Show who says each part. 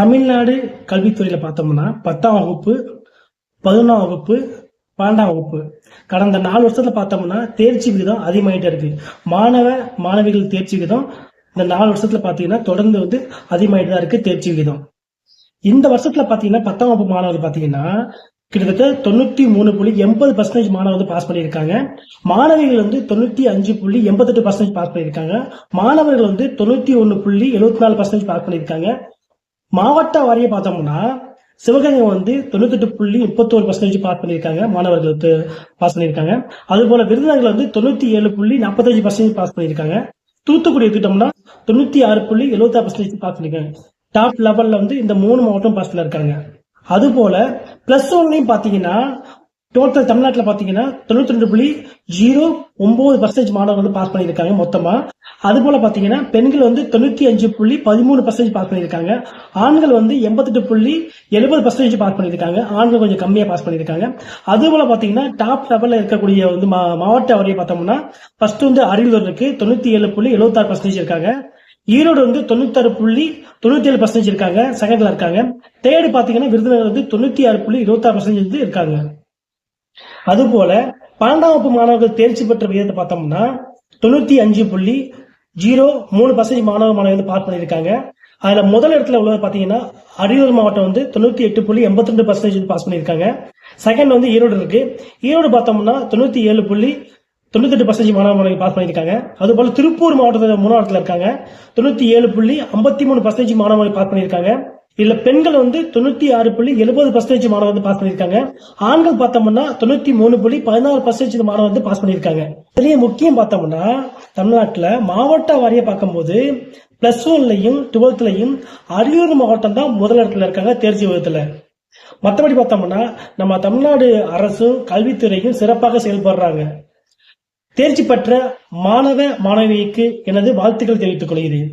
Speaker 1: தமிழ்நாடு கல்வித்துறையில பார்த்தோம்னா பத்தாம் வகுப்பு பதினொன்றாம் வகுப்பு பன்னெண்டாம் வகுப்பு. கடந்த நாலு வருஷத்துல பார்த்தோம்னா தேர்ச்சி விகிதம் அதிகமாயிட்டே இருக்கு. மாணவ மாணவிகள் தேர்ச்சி விகிதம் இந்த நாலு வருஷத்துல பாத்தீங்கன்னா தொடர்ந்து வந்து அதிகமாயிட்டு தான் இருக்கு தேர்ச்சி விகிதம். இந்த வருஷத்துல பாத்தீங்கன்னா பத்தாம் வகுப்பு மாணவர்கள் பாத்தீங்கன்னா கிட்டத்தட்ட தொண்ணூத்தி மூணு புள்ளி எண்பது பர்சன்டேஜ் மாணவர் வந்து பாஸ் பண்ணியிருக்காங்க. மாணவிகள் வந்து தொண்ணூத்தி அஞ்சு புள்ளி எண்பத்தெட்டு பர்சன்டேஜ் பாஸ் பண்ணியிருக்காங்க. மாணவர்கள் வந்து தொண்ணூத்தி ஒன்னு புள்ளி எழுபத்தி நாலு பர்சன்டேஜ் பாஸ் பண்ணியிருக்காங்க. மாவட்ட வாரிய பார்த்தோம்னா சிவகங்கை வந்து தொண்ணூத்தெட்டு புள்ளி முப்பத்தோரு பர்சன்டேஜ் பாஸ் பண்ணியிருக்காங்க மாணவர்கள் பாஸ் பண்ணியிருக்காங்க. அது போல விருதுநகர்ல வந்து தொண்ணூத்தி ஏழு புள்ளி நாற்பத்தஞ்சு பர்சன்டேஜ் பாஸ் பண்ணியிருக்காங்க. தூத்துக்குடி எடுத்துட்டோம்னா தொண்ணூத்தி ஆறு புள்ளி எழுபத்தாறு பர்சன்டேஜ் பாஸ் பண்ணிருக்காங்க டாப் லெவல்ல வந்து இந்த மூணு மாவட்டம் பாஸ்ல இருக்காங்க. அது போல பிளஸ் ஒன்லையும் பாத்தீங்கன்னா டோட்டல் தமிழ்நாட்டில் பாத்தீங்கன்னா தொண்ணூத்தி ரெண்டு புள்ளி ஜீரோ ஒன்பது பர்சன்டேஜ் மாணவர்கள் வந்து பாஸ் பண்ணியிருக்காங்க மொத்தமா. அது போல பாத்தீங்கன்னா பெண்கள் வந்து தொண்ணூத்தி அஞ்சு புள்ளி பதிமூணு பர்சன்டேஜ் பாஸ் பண்ணியிருக்காங்க. ஆண்கள் வந்து எண்பத்தெட்டு புள்ளி எழுபது பர்சன்டேஜ் பாஸ் பண்ணியிருக்காங்க. ஆண்கள் கொஞ்சம் கம்மியா பாஸ் பண்ணியிருக்காங்க. அது போல பாத்தீங்கன்னா டாப் லெவல்ல இருக்கக்கூடிய வந்து மா- மாவட்ட வரையை பார்த்தோம்னா ஃபர்ஸ்ட் வந்து அரியலூர் இருக்கு. தொண்ணூத்தி ஏழு புள்ளி எழுபத்தாறு பர்சன்டேஜ் இருக்காங்க. ஈரோடு வந்து தொண்ணூத்தாறு புள்ளி தொண்ணூத்தி ஏழு பர்சன்டேஜ் இருக்காங்க. செகண்ட்ல இருக்காங்க. தேர்டு பாத்தீங்கன்னா விருதுநகர் வந்து தொண்ணூத்தி ஆறு புள்ளி இருபத்தாறு பர்சன்டேஜ் வந்து இருக்காங்க. அதுபோல பன்னெண்டாம் வகுப்பு மாணவர்கள் தேர்ச்சி பெற்ற விகிதத்தை பார்த்தோம்னா தொண்ணூத்தி அஞ்சு புள்ளி ஜீரோ மூணு பர்சன்டேஜ் மாணவ மாணவர்கள் பாஸ் பண்ணியிருக்காங்க. அதுல முதல் இடத்துல உள்ளது பாத்தீங்கன்னா அரியலூர் மாவட்டம் வந்து தொண்ணூத்தி எட்டு புள்ளி எண்பத்தி ரெண்டு பர்சன்டேஜ் வந்து பாஸ் பண்ணியிருக்காங்க. செகண்ட் வந்து ஈரோடு இருக்கு. ஈரோடு பார்த்தோம்னா தொண்ணூத்தி ஏழு புள்ளி தொண்ணூத்தெட்டு பர்சன்டேஜ் மாணவ மாணவி பாஸ் பண்ணியிருக்காங்க. அது போல திருப்பூர் மாவட்டத்தில் மூணாவது இடத்துல இருக்காங்க. தொண்ணூத்தி ஏழு புள்ளி ஐம்பத்தி மூணு பர்சன்டேஜ் மாணவர்கள் பாஸ் பண்ணியிருக்காங்க. இதுல பெண்கள் வந்து தொண்ணூத்தி ஆறு புள்ளி எழுபது பர்சன்டேஜ் மாணவர் வந்து பாஸ் பண்ணியிருக்காங்க. ஆண்கள் பார்த்தோம்னா தொண்ணூத்தி மூணு புள்ளி பதினாறு பர்சன்டேஜ் மாணவர் வந்து பாஸ் பண்ணியிருக்காங்க. இதுலயே முக்கியம் பார்த்தோம்னா தமிழ்நாட்டுல மாவட்ட வாரியாக பார்க்கும்போது பிளஸ் ஒன்லையும் டுவெல்த்லையும் அரியலூர் மாவட்டம் தான் முதலிடத்தில் இருக்காங்க தேர்ச்சி விதத்தில் மற்றபடி பார்த்தோம்னா நம்ம தமிழ்நாடு அரசும் கல்வித்துறையும் சிறப்பாக செயல்படுறாங்க. தேர்ச்சி பெற்ற மாணவ மாணவிக்கு எனது வாழ்த்துக்கள் தெரிவித்துக் கொள்கிறேன்.